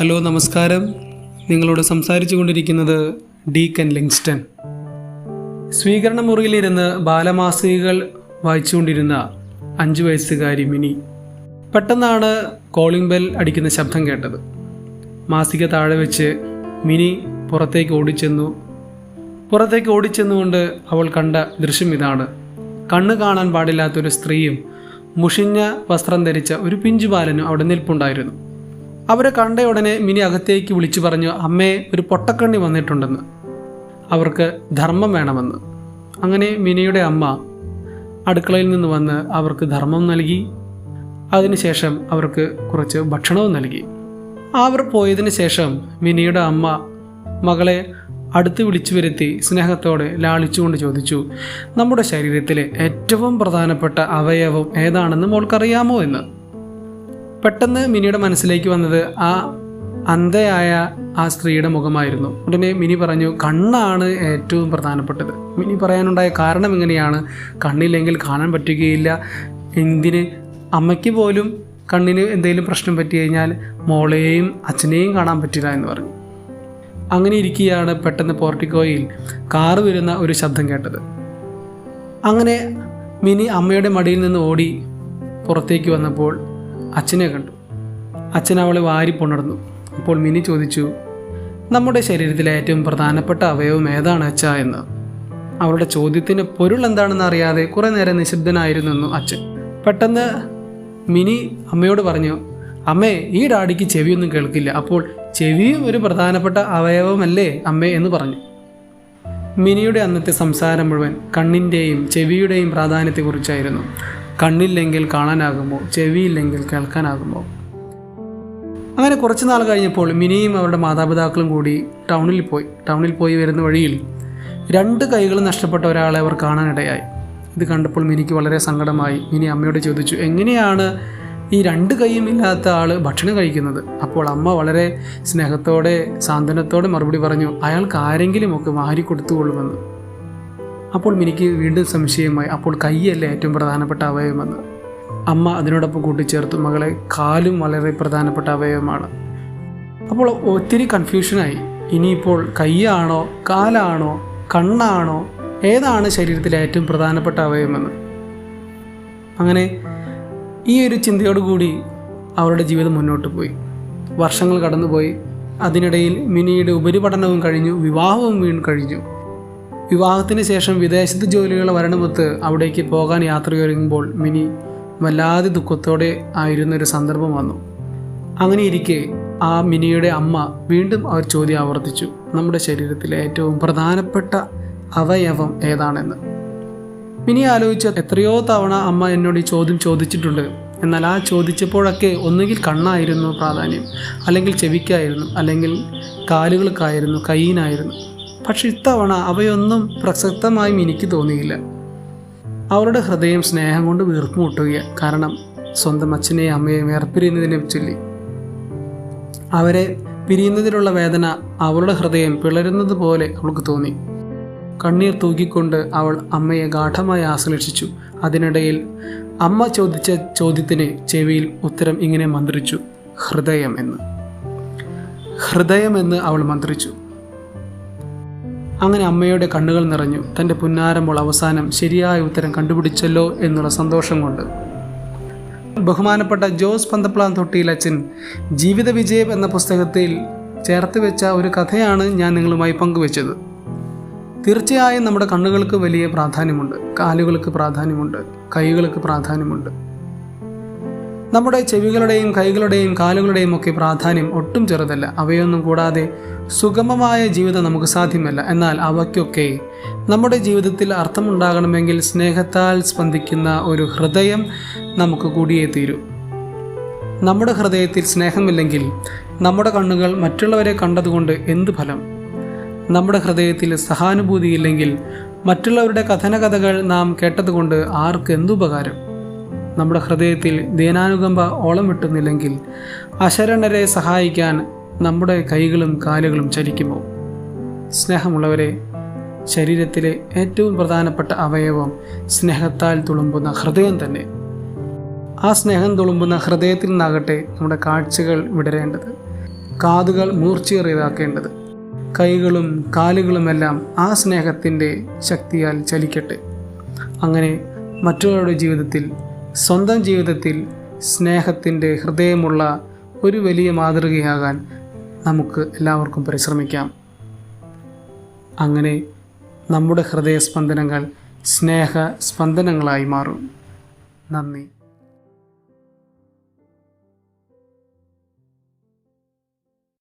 Hello നമസ്കാരം. നിങ്ങളോട് സംസാരിച്ചു കൊണ്ടിരിക്കുന്നത് ഡീക്കൻ ലിങ്സ്റ്റൺ. സ്വീകരണ മുറിയിലിരുന്ന് ബാലമാസികകൾ വായിച്ചുകൊണ്ടിരുന്ന അഞ്ചു വയസ്സുകാരി മിനി. പെട്ടെന്നാണ് കോളിംഗ് ബെൽ അടിക്കുന്ന ശബ്ദം കേട്ടത്. മാസിക താഴെ വെച്ച് മിനി പുറത്തേക്ക് ഓടിച്ചെന്നു. പുറത്തേക്ക് ഓടിച്ചെന്നുകൊണ്ട് അവൾ കണ്ട ദൃശ്യം ഇതാണ്. കണ്ണ് കാണാൻ പാടില്ലാത്തൊരു സ്ത്രീയും മുഷിഞ്ഞ വസ്ത്രം ധരിച്ച ഒരു പിഞ്ചു ബാലനും അവിടെ നിൽപ്പുണ്ടായിരുന്നു. അവരെ കണ്ട ഉടനെ മിനി അകത്തേക്ക് വിളിച്ചു പറഞ്ഞു അമ്മേ ഒരു പൊട്ടക്കണ്ണി വന്നിട്ടുണ്ടെന്ന്. അവർക്ക് ധർമ്മം വേണമെന്ന്. അങ്ങനെ മിനിയുടെ അമ്മ അടുക്കളയിൽ നിന്ന് വന്ന് അവർക്ക് ധർമ്മം നൽകി. അതിനുശേഷം അവർക്ക് കുറച്ച് ഭക്ഷണവും നൽകി. അവർ പോയതിന് ശേഷം മിനിയുടെ അമ്മ മകളെ അടുത്ത് വിളിച്ചു വരുത്തി സ്നേഹത്തോടെ ലാളിച്ചുകൊണ്ട് ചോദിച്ചു നമ്മുടെ ശരീരത്തിലെ ഏറ്റവും പ്രധാനപ്പെട്ട അവയവം ഏതാണെന്ന് മോൾക്കറിയാമോ? എന്ന്. പെട്ടെന്ന് മിനിയുടെ മനസ്സിലേക്ക് വന്നത് ആ അന്ധയായ ആ സ്ത്രീയുടെ മുഖമായിരുന്നു. ഉടനെ മിനി പറഞ്ഞു കണ്ണാണ് ഏറ്റവും പ്രധാനപ്പെട്ടത്. മിനി പറയാനുണ്ടായ കാരണം എങ്ങനെയാണ് കണ്ണില്ലെങ്കിൽ കാണാൻ പറ്റുകയില്ല. എന്തിന്? അമ്മയ്ക്ക് പോലും കണ്ണിന് എന്തെങ്കിലും പ്രശ്നം പറ്റി കഴിഞ്ഞാൽ മോളെയും അച്ഛനെയും കാണാൻ പറ്റില്ല എന്ന് പറഞ്ഞു. അങ്ങനെ ഇരിക്കുകയാണ് പെട്ടെന്ന് പോർട്ടിക്കോയിൽ കാറ് വരുന്ന ഒരു ശബ്ദം കേട്ടത്. അങ്ങനെ മിനി അമ്മയുടെ മടിയിൽ നിന്ന് ഓടി പുറത്തേക്ക് വന്നപ്പോൾ അച്ഛനെ കണ്ടു. അച്ഛൻ അവളെ വാരി പുണർന്നു. അപ്പോൾ മിനി ചോദിച്ചു നമ്മുടെ ശരീരത്തിലെ ഏറ്റവും പ്രധാനപ്പെട്ട അവയവം ഏതാണ് അച്ഛ? എന്ന്. അവളുടെ ചോദ്യത്തിന് പൊരുൾ എന്താണെന്ന് അറിയാതെ കുറേ നേരം നിശബ്ദനായിരുന്നു അച്ഛൻ. പെട്ടെന്ന് മിനി അമ്മയോട് പറഞ്ഞു അമ്മേ ഈ ഡാഡിക്ക് ചെവിയൊന്നും കേൾക്കില്ല. അപ്പോൾ ചെവിയും ഒരു പ്രധാനപ്പെട്ട അവയവമല്ലേ അമ്മേ? എന്ന് പറഞ്ഞു. മിനിയുടെ അന്നത്തെ സംസാരം മുഴുവൻ കണ്ണിന്റെയും ചെവിയുടെയും പ്രാധാന്യത്തെക്കുറിച്ചായിരുന്നു. കണ്ണില്ലെങ്കിൽ കാണാനാകുമോ? ചെവിയില്ലെങ്കിൽ കേൾക്കാനാകുമോ? അങ്ങനെ കുറച്ച് നാൾ കഴിഞ്ഞപ്പോൾ മിനിയും അവരുടെ മാതാപിതാക്കളും കൂടി ടൗണിൽ പോയി. ടൗണിൽ പോയി വരുന്ന വഴിയിൽ രണ്ട് കൈകളും നഷ്ടപ്പെട്ട ഒരാളെ അവർ കാണാനിടയായി. ഇത് കണ്ടപ്പോൾ മിനിക്ക് വളരെ സങ്കടമായി. മിനി അമ്മയോട് ചോദിച്ചു എങ്ങനെയാണ് ഈ രണ്ട് കൈയും ഇല്ലാത്ത ആൾ ഭക്ഷണം കഴിക്കുന്നത്? അപ്പോൾ അമ്മ വളരെ സ്നേഹത്തോടെ സാന്ത്വനത്തോടെ മറുപടി പറഞ്ഞു അയാൾക്ക് ആരെങ്കിലുമൊക്കെ വാരി കൊടുത്തുകൊള്ളുമെന്ന്. അപ്പോൾ മിനിക്ക് വീണ്ടും സംശയമായി അപ്പോൾ കൈയല്ലേ ഏറ്റവും പ്രധാനപ്പെട്ട അവയവമെന്ന്? അമ്മ അതിനോടൊപ്പം കൂട്ടിച്ചേർത്തു മകളെ കാലും വളരെ പ്രധാനപ്പെട്ട അവയവമാണ്. അപ്പോൾ ഒത്തിരി കൺഫ്യൂഷനായി ഇനിയിപ്പോൾ കൈയാണോ കാലാണോ കണ്ണാണോ ഏതാണ് ശരീരത്തിലെ ഏറ്റവും പ്രധാനപ്പെട്ട അവയവമെന്ന്? അങ്ങനെ ഈ ഒരു ചിന്തയോടുകൂടി അവരുടെ ജീവിതം മുന്നോട്ട് പോയി. വർഷങ്ങൾ കടന്നുപോയി. അതിനിടയിൽ മിനിയുടെ ഉപരിപഠനവും കഴിഞ്ഞു വിവാഹവും വീണ്ടും കഴിഞ്ഞു. വിവാഹത്തിന് ശേഷം വിദേശത്ത് ജോലികൾ വരണമൊത്ത് അവിടേക്ക് പോകാൻ യാത്രയൊരുങ്ങുമ്പോൾ മിനി വല്ലാതെ ദുഃഖത്തോടെ ആയിരുന്നൊരു സന്ദർഭം വന്നു. അങ്ങനെ ഇരിക്കെ ആ മിനിയുടെ അമ്മ വീണ്ടും അവർ ചോദ്യം ആവർത്തിച്ചു. നമ്മുടെ ശരീരത്തിലെ ഏറ്റവും പ്രധാനപ്പെട്ട അവയവം ഏതാണെന്ന്. മിനി ആലോചിച്ച എത്രയോ തവണ അമ്മ എന്നോട് ഈ ചോദ്യം ചോദിച്ചിട്ടുണ്ട്. എന്നാൽ ആ ചോദിച്ചപ്പോഴൊക്കെ ഒന്നുകിൽ കണ്ണായിരുന്നു പ്രാധാന്യം അല്ലെങ്കിൽ ചെവിക്കായിരുന്നു അല്ലെങ്കിൽ കാലുകൾക്കായിരുന്നു കൈയിനായിരുന്നു. പക്ഷെ ഇത്തവണ അവയൊന്നും പ്രസക്തമായി എനിക്ക് തോന്നിയില്ല. അവരുടെ ഹൃദയം സ്നേഹം കൊണ്ട് വീർപ്പുമുട്ടുക കാരണം സ്വന്തം അച്ഛനെയും അമ്മയെയും വേർപിരിയുന്നതിനെ ചൊല്ലി. അവരെ പിരിയുന്നതിലുള്ള വേദന അവളുടെ ഹൃദയം പിളരുന്നത് പോലെ അവൾക്ക് തോന്നി. കണ്ണീർ തൂക്കിക്കൊണ്ട് അവൾ അമ്മയെ ഗാഠമായി ആശ്ലേഷിച്ചു. അതിനിടയിൽ അമ്മ ചോദിച്ച ചോദ്യത്തിന് ചെവിയിൽ ഉത്തരം ഇങ്ങനെ മന്ത്രിച്ചു. ഹൃദയം എന്ന്. ഹൃദയം എന്ന് അവൾ മന്ത്രിച്ചു. അങ്ങനെ അമ്മയുടെ കണ്ണുകൾ നിറഞ്ഞു. തന്റെ പുന്നാരമ്പോൾ അവസാനം ശരിയായ ഉത്തരം കണ്ടുപിടിച്ചല്ലോ എന്നുള്ള സന്തോഷം കൊണ്ട്. ബഹുമാനപ്പെട്ട ജോസ് പന്തപ്ലാൻ അച്ഛൻ ജീവിത വിജയം എന്ന പുസ്തകത്തിൽ ചേർത്ത് വെച്ച ഒരു കഥയാണ് ഞാൻ നിങ്ങളുമായി പങ്കുവെച്ചത്. തീർച്ചയായും നമ്മുടെ കണ്ണുകൾക്ക് വലിയ പ്രാധാന്യമുണ്ട് കാലുകൾക്ക് പ്രാധാന്യമുണ്ട് കൈകൾക്ക് പ്രാധാന്യമുണ്ട്. നമ്മുടെ ചെവികളുടെയും കൈകളുടെയും കാലുകളുടെയും ഒക്കെ പ്രാധാന്യം ഒട്ടും ചെറുതല്ല. അവയൊന്നും കൂടാതെ സുഗമമായ ജീവിതം നമുക്ക് സാധ്യമല്ല. എന്നാൽ അവയ്ക്കൊക്കെ നമ്മുടെ ജീവിതത്തിൽ അർത്ഥമുണ്ടാകണമെങ്കിൽ സ്നേഹത്താൽ സ്പന്ദിക്കുന്ന ഒരു ഹൃദയം നമുക്ക് കൂടിയേ തീരൂ. നമ്മുടെ ഹൃദയത്തിൽ സ്നേഹമില്ലെങ്കിൽ നമ്മുടെ കണ്ണുകൾ മറ്റുള്ളവരെ കണ്ടതുകൊണ്ട് എന്ത് ഫലം? നമ്മുടെ ഹൃദയത്തിൽ സഹാനുഭൂതിയില്ലെങ്കിൽ മറ്റുള്ളവരുടെ കഥനകഥകൾ നാം കേട്ടതുകൊണ്ട് ആർക്ക് എന്തുപകാരം നമ്മുടെ ഹൃദയത്തിൽ ദീനാനുകമ്പ ഓളം വിട്ടുന്നില്ലെങ്കിൽ അശരണരെ സഹായിക്കാൻ നമ്മുടെ കൈകളും കാലുകളും ചലിക്കുമോ സ്നേഹമുള്ളവരെ ശരീരത്തിലെ ഏറ്റവും പ്രധാനപ്പെട്ട അവയവം സ്നേഹത്താൽ തുളുമ്പുന്ന ഹൃദയം തന്നെ. ആ സ്നേഹം തുളുമ്പുന്ന ഹൃദയത്തിൽ നിന്നാകട്ടെ നമ്മുടെ കാഴ്ചകൾ വിടരേണ്ടത്. കാതുകൾ മൂർച്ചയേറിയതാക്കേണ്ടത്. കൈകളും കാലുകളുമെല്ലാം ആ സ്നേഹത്തിന്റെ ശക്തിയാൽ ചലിക്കട്ടെ. അങ്ങനെ മറ്റുള്ളവരുടെ ജീവിതത്തിൽ സ്വന്തം ജീവിതത്തിൽ സ്നേഹത്തിന്റെ ഹൃദയമുള്ള ഒരു വലിയ മാതൃകയാകാൻ നമുക്ക് എല്ലാവർക്കും പരിശ്രമിക്കാം. അങ്ങനെ നമ്മുടെ ഹൃദയസ്പന്ദനങ്ങൾ സ്നേഹ സ്പന്ദനങ്ങളായി മാറും. നന്ദി.